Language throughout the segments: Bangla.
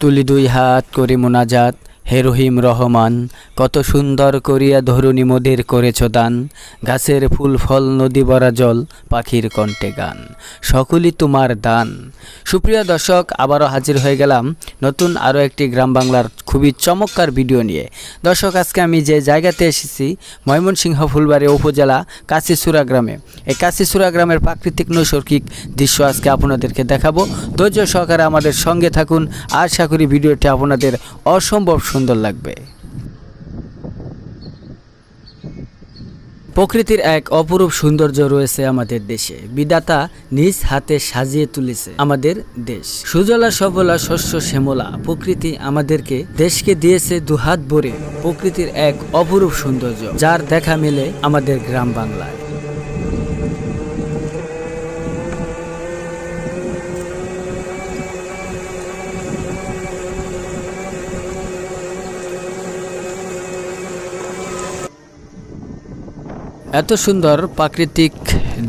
তুলি দুই হাত করি মোনাজাত হে রহিম রহমান, কত সুন্দর করিয়া ধরুনি মোদের করেছ দান। গাছের ফুল, ফল, নদী বরা জল, পাখির কণ্ঠে গান। সকলই তোমার দান। সুপ্রিয় দর্শক, আবারও হাজির হয়ে গেলাম নতুন আরও একটি গ্রাম বাংলার খুবই চমৎকার ভিডিও নিয়ে। দর্শক, আজকে আমি যে জায়গাতে এসেছি, ময়মনসিংহ ফুলবাড়ি উপজেলা কাশিসুরা গ্রামে। এই কাশিসুরা গ্রামের প্রাকৃতিক নৈসর্গিক দৃশ্য আজকে আপনাদেরকে দেখাবো। ধৈর্য সহকারে আমাদের সঙ্গে থাকুন। আশা করি ভিডিওটি আপনাদের অসম্ভব সুন্দর লাগবে। প্রকৃতির এক অপরূপ সৌন্দর্য রয়েছে আমাদের দেশে। বিদাতা নিজ হাতে সাজিয়ে তুলেছে আমাদের দেশ। সুজলা সবলা শস্য শ্যামলা প্রকৃতি আমাদেরকে দেশকে দিয়েছে দুহাত ভরে। প্রকৃতির এক অপরূপ সৌন্দর্য, যার দেখা মেলে আমাদের গ্রাম বাংলায়। এত সুন্দর প্রাকৃতিক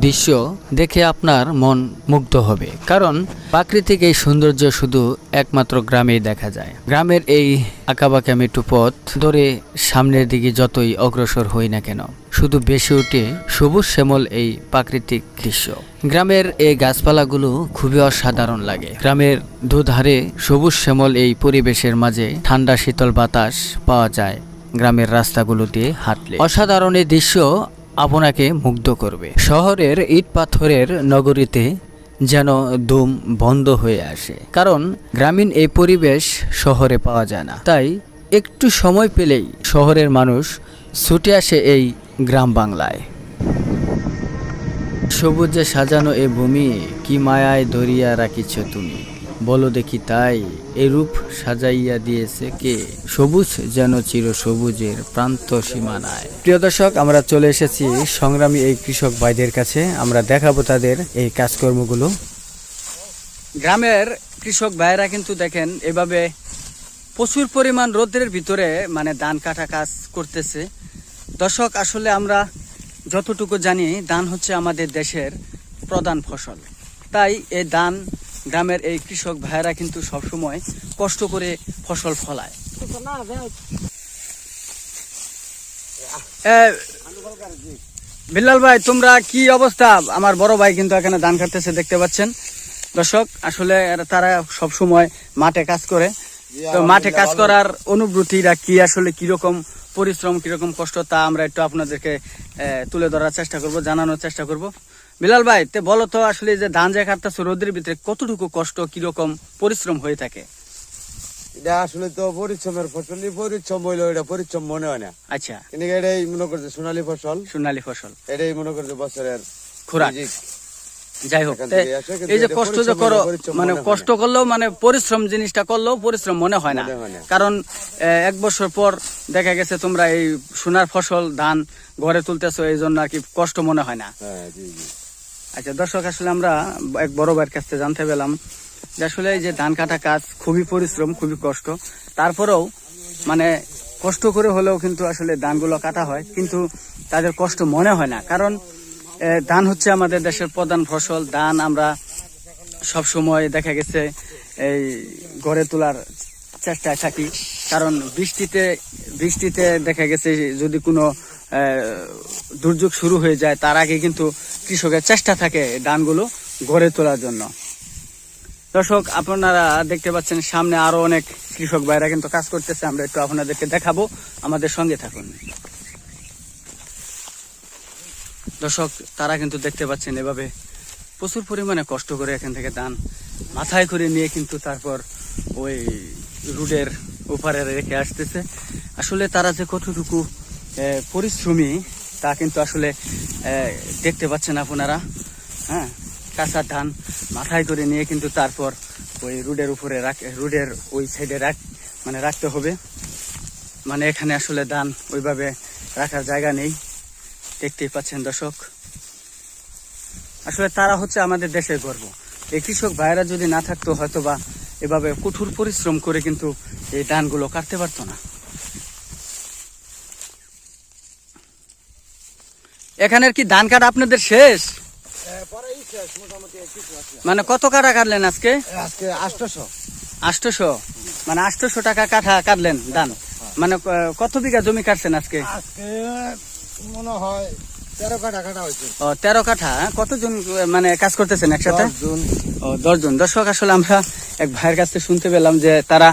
দৃশ্য দেখে আপনার মন মুগ্ধ হবে। কারণ প্রাকৃতিক এই সৌন্দর্য শুধু একমাত্র গ্রামেই দেখা যায়। গ্রামের এই আঁকাবাঁকা মেটু পথ ধরে সামনের দিকে যতই অগ্রসর হই না কেন, শুধু বেশি ওঠে সবুজ শ্যামল এই প্রাকৃতিক দৃশ্য। গ্রামের এই গাছপালাগুলো খুবই অসাধারণ লাগে। গ্রামের দুধারে সবুজ শ্যামল এই পরিবেশের মাঝে ঠান্ডা শীতল বাতাস পাওয়া যায়। গ্রামের রাস্তাগুলো দিয়ে হাঁটলে। অসাধারণ এই দৃশ্য আপনাকে মুগ্ধ করবে। শহরের ইট পাথরের নগরীতে যেন ধুম বন্ধ হয়ে আসে। কারণ গ্রামীণ এই পরিবেশ শহরে পাওয়া যায় না। তাই একটু সময় পেলেই শহরের মানুষ ছুটে আসে এই গ্রাম বাংলায়। সবুজে সাজানো এ ভূমি, কি মায়ায় ধরিয়া রাখিছ তুমি? বলো দেখি তাই এরূপ সাজাইয়া দিয়েছে কে? সবুজ যেন চির সবুজের প্রান্ত সীমানায়। প্রিয় দর্শক, আমরা চলে এসেছি সংগ্রামী এই কৃষক ভাইদের কাছে। আমরা দেখাবো তাদের এই কাজকর্মগুলো। গ্রামের কৃষক ভাইয়েরা কিন্তু দেখেন, এভাবে প্রচুর পরিমাণ রোদ্রের ভিতরে মানে ধান কাটা কাজ করতেছে। দর্শক, আসলে আমরা যতটুকু জানি, ধান হচ্ছে আমাদের দেশের প্রধান ফসল। তাই এই ধান গ্রামের এই কৃষক ভাইয়েরা কিন্তু সবসময় কষ্ট করে ফসল ফলায়। বিল্লাল ভাই, তোমরা কি অবস্থা? আমার বড় ভাই কিন্তু এখানে ধান কাটতেছে, দেখতে পাচ্ছেন। দর্শক, আসলে তারা সব সময় মাঠে কাজ করে। তো মাঠে কাজ করার অনুভূতিটা কি? আসলে কীরকম পরিশ্রম, কীরকম কষ্ট তা আমরা একটু আপনাদেরকে তুলে ধরার চেষ্টা করব, জানানোর চেষ্টা করব। বিলাল ভাই তে বলো তো আসলে এই যে ধান যে কাটতেছো রোদের ভিতরে কতটুকু কষ্ট কীরকম পরিশ্রম হয়ে থাকে? এটা আসলে তো পরিশ্রমের ফসল পরিশ্রম হইল এটা পরিশ্রম মনে হয় না। আচ্ছা। কিন্তু এটাই মনে করছে সোনালী ফসল। সোনালী ফসল। এটাই মনে করছে বছরের খোরাক। যাই হোক এই যে কষ্ট যে করো মানে কষ্ট করলেও মানে পরিশ্রম জিনিসটা করলেও পরিশ্রম মনে হয় না। কারণ এক বছর পর দেখা গেছে তোমরা এই সোনার ফসল ধান ঘরে তুলতেছো এই জন্য আর কি কষ্ট মনে হয় না। হ্যাঁ আচ্ছা দর্শক, আসলে আমরা এক বড় ভাইয়ের কাছ থেকে জানতে পেলাম যে আসলে এই যে ধান কাটা কাজ খুবই পরিশ্রম, খুবই কষ্ট। তারপরেও মানে কষ্ট করে হলেও কিন্তু আসলে ধানগুলো কাটা হয়, কিন্তু তাদের কষ্ট মনে হয় না। কারণ ধান হচ্ছে আমাদের দেশের প্রধান ফসল। ধান আমরা সব সময় দেখা গেছে এই গড়ে তোলার চেষ্টায় থাকি। কারণ বৃষ্টিতে বৃষ্টিতে দেখা গেছে যদি কোনো দুর্যোগ শুরু হয়ে যায়, তার আগে কিন্তু কৃষকের চেষ্টা থাকে ধানগুলো গড়ে তোলার জন্য। দর্শক, আপনারা দেখতে পাচ্ছেন সামনে আরও অনেক কৃষক ভাইরা কিন্তু কাজ করতেছে, আমরা একটু আপনাদেরকে দেখাবো, আমাদের সঙ্গে থাকুন। দর্শক, তারা কিন্তু দেখতে পাচ্ছেন এভাবে প্রচুর পরিমাণে কষ্ট করে এখান থেকে ধান মাথায় করে নিয়ে কিন্তু তারপর ওই রুডের ওপারে রেখে আসতেছে। আসলে তারা যে কতটুকু পরিশ্রমী, তা কিন্তু আসলে দেখতে পাচ্ছেন আপনারা হ্যাঁ? কাঁচা ধান মাথায় করে নিয়ে কিন্তু তারপর ওই রোডের উপরে রাখ, রোডের ওই সাইডে রাখ মানে রাখতে হবে। মানে এখানে আসলে ধান ওইভাবে রাখার জায়গা নেই। দেখতেই পাচ্ছেন দর্শক। আসলে তারা হচ্ছে আমাদের দেশের গর্ব। এই কৃষক ভাইরা যদি না থাকতো হয়তো বা এভাবে কঠোর পরিশ্রম করে কিন্তু এই ধানগুলো কাটতে পারতো না। এখানের কি ধান কাটা আপনাদের শেষ? মানে কত কাটা কাটলেন আজকে? আজকে আটশোশো। আটশোশো? মানে আটশোশো টাকা কাঠা কাটলেন ধান। মানে কত বিঘা জমি কাটছেন আজকে? মনে হয় তেরো কাঠা হ্যাঁ? কতজন মানে কাজ করতেছেন একসাথে? জুন। ও দশজন দর্শক আসলে আমরা এক ভাইয়ের কাছ থেকে শুনতে পেলাম যে তারা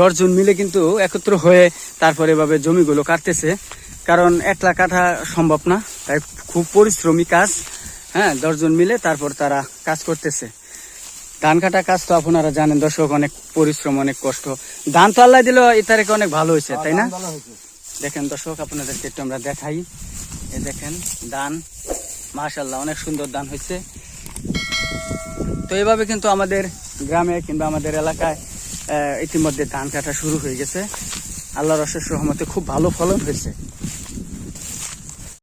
দশজন মিলে কিন্তু একত্র হয়ে তারপরে এভাবে জমিগুলো কাটতেছে। কারণ একলা কাঠা সম্ভব না। তাই খুব পরিশ্রমী কাজ। হ্যাঁ দশজন মিলে তারপর তারা কাজ করতেছে। ধান কাটা কাজ তো আপনারা জানেন দর্শক অনেক পরিশ্রম অনেক কষ্ট। ধান তো আল্লাহ এই তারিখে অনেক ভালো হয়েছে তাই না? দেখেন দর্শক আপনাদেরকে একটু আমরা দেখাই। এই দেখেন ধান মাশাল্লাহ অনেক সুন্দর ধান হয়েছে। তো এভাবে কিন্তু আমাদের গ্রামে কিংবা আমাদের এলাকায় ইতিমধ্যে ধান কাটা শুরু হয়ে গেছে। আল্লাহর অশেষ রহমতে খুব ভালো ফলন হয়েছে।